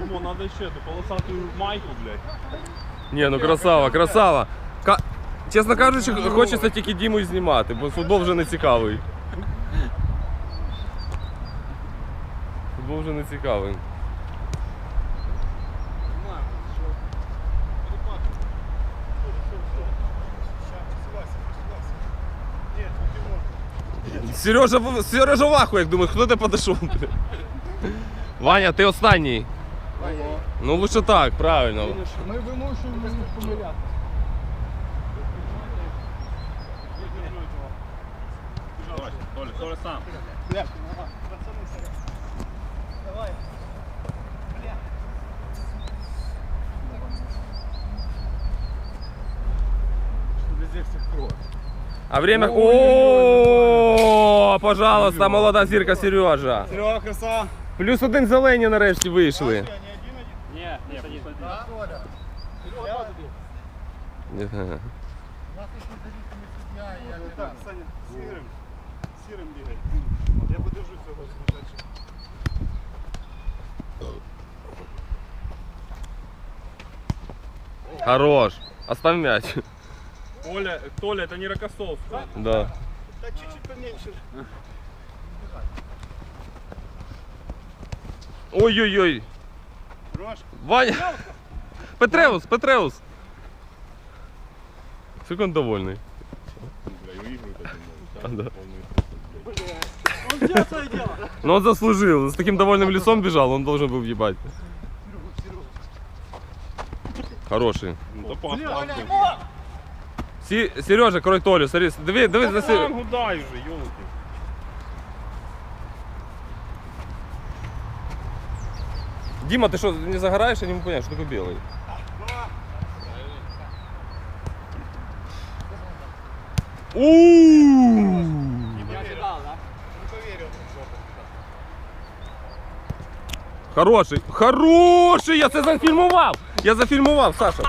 Ему надо еще эту полосатую майку, блядь. Ні, ну красава, красава. Ка... Чесно кажучи, хочеться тільки Діму знімати, бо футбол вже не цікавий. Футбол вже не цікавий. Сережа, Сережа ваху, як думаю, хто ти подійшов? Ваня, ти останній. Ну лучше так, правильно. Ми вимушуємо їх помиляти. Давай, Толя, Толя сам. Везде всіх кров. А время... О, пожалуйста, молода зірка Сережа. Серега, краса. Плюс один зелені нарешті вийшли. Не, не, садись, садись. Так, Саня, сірим. Сірим бігай. Я подержу цього замечательного. Хорош. Оставь мяч. Толя, Толя, это не Рокоссовский. Да. Так чуть-чуть поменьше. Ой-ой-ой. Ваня. Петреус, Петреус. Секунд он довольный. да. Ну он заслужил. С таким довольным лицом бежал, он должен был въебать. Хороший. Сережа, крой Толю, смотри, диви, диви за Сережу. Дима, ты что, не загораешь? Я не могу понять, что такое белый. Хороший, хороший! Я це зафільмував! Я зафільмував, Саша.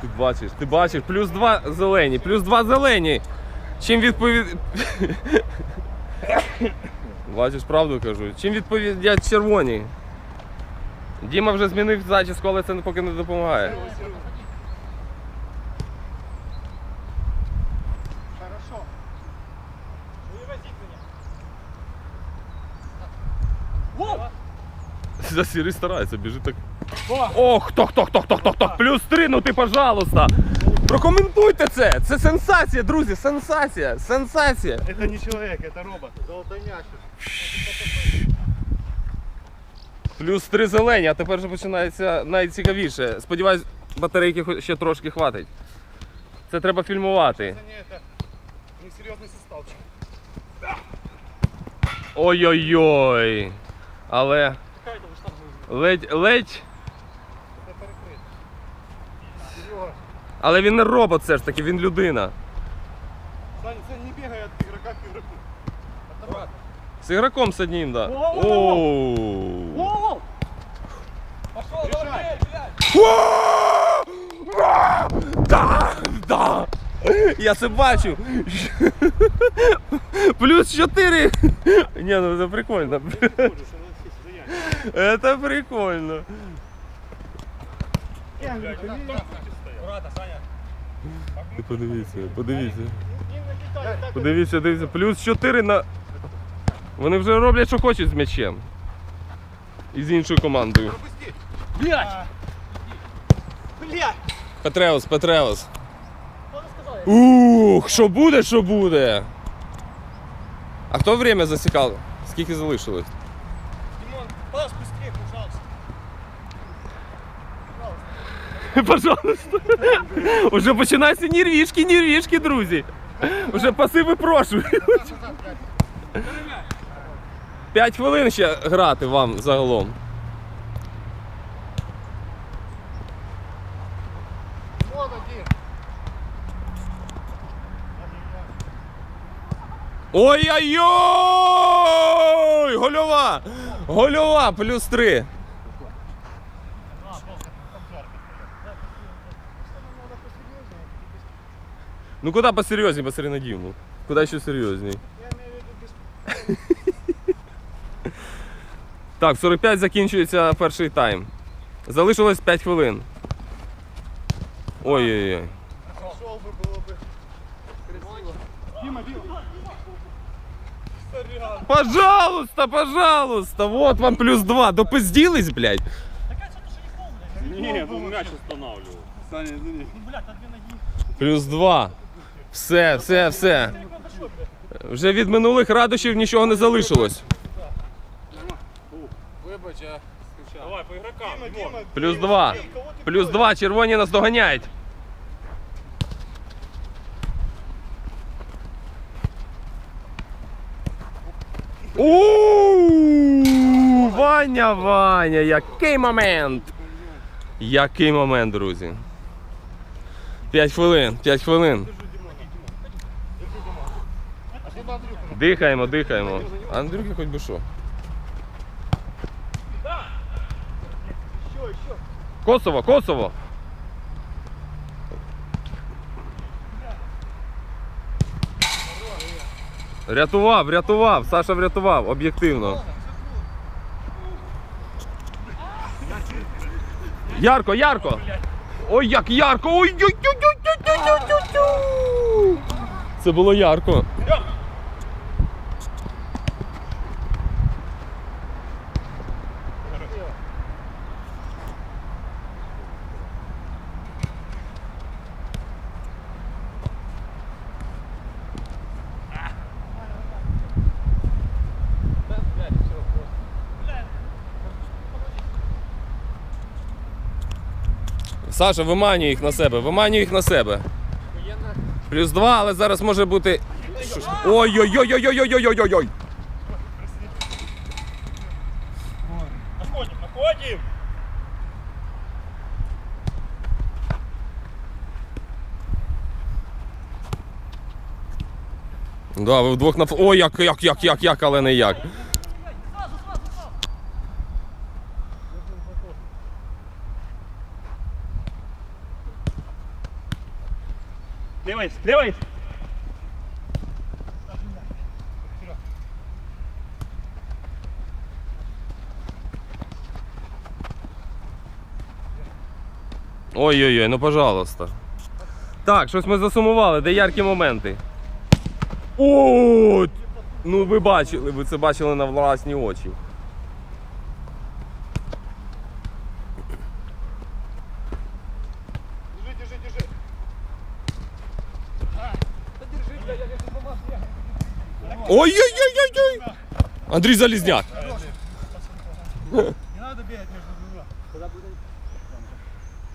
Ти бачиш, ти бачиш, плюс два зелені, плюс два зелені. Чим відповід. Бачиш, правду кажу. Чим відповідять червоні? Діма вже змінив зачіску, але це поки не допомагає. Хорошо. Вывозить меня. За сірий старається, біжить так. Ох, хто, хто, хто, хто, хто, хто. Плюс три, ну ти, пожалуйста. Прокоментуйте це. Це сенсація, друзі, сенсація, сенсація. Это не человек, это робот. Золотонящик. Плюс три зелені, а тепер вже починається найцікавіше. Сподіваюсь, батарейки хо- ще трошки хватить. Це треба фільмувати. Это не это. Несерьезный составчик. Ой-ой-ой. Але ледь, ледь. Это перекрыт. Серега. Але він не робот все ж таки, він людина. Саня, Саня, не бегай от игрока к игроку. З ігроком з одним, да. Пошел, давай, Да, да. Я це бачу. Плюс 4. Ні, ну це прикольно. Це прикольно. Подивіться, подивіться. Подивіться, дивіться. Плюс 4 на. Вони вже роблять, що хочуть з м'ячем. І з іншою командою. Блять! Блять! Петреус, Петреус. Ух, що буде, що буде. А хто время засікав? Скільки залишилось? Димон, пас быстрее, пожалуйста. Пожалуйста. Уже починаються нервішки, нервішки, друзі. Уже паси випрошують. П'ять хвилин ще грати вам загалом. Ой-ой-ой! Гольова! Гольова, плюс три. Ну куда посерьезнее, посмотри на Диму. Куда еще серьезней? Я имею в виду без... Так, 45 закінчується перший тайм. Залишилось 5 хвилин. Ой-ой-ой. Пішов би, було би красиво. Діма, Діма. Пожалуйста, пожалуйста, вот вам плюс 2. Допиздились, блядь. Не, ну мяч останавливал. Саня, извини. Плюс 2. Все, все, все. Вже від минулих радощів нічого не залишилось. Давай, по игрокам. Діма, Димон. Діма. Плюс 2. Плюс 2. Червоні нас доганяють. У Ваня, Ваня, який момент! Який момент, друзі. 5 хвилин, 5 хвилин. Дихаємо, дихаємо. Андрюхи хоч би що. Косово, Косово. Рятував, врятував, Саша врятував, об'єктивно. Ярко, ярко! Ой, як ярко! Ой, Це було ярко! Саша, виманюй їх на себе, виманюй їх на себе. Плюс два, але зараз може бути. Ой-ой-ой-ой-ой-ой-ой-ой-ой! Находим, находим. Да, ви вдвох на Ой, як, як, як, як, як, але не як. Дивись, дивись. Ой-ой-ой, ну пожалуйста. Так, щось ми засумували, де яркі моменти. О! Ну ви бачили, ви це бачили на власні очі. Ой-ой-ой-ой-ой! Андрій Залізняк.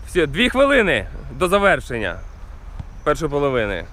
Все, дві хвилини до завершення першої половини.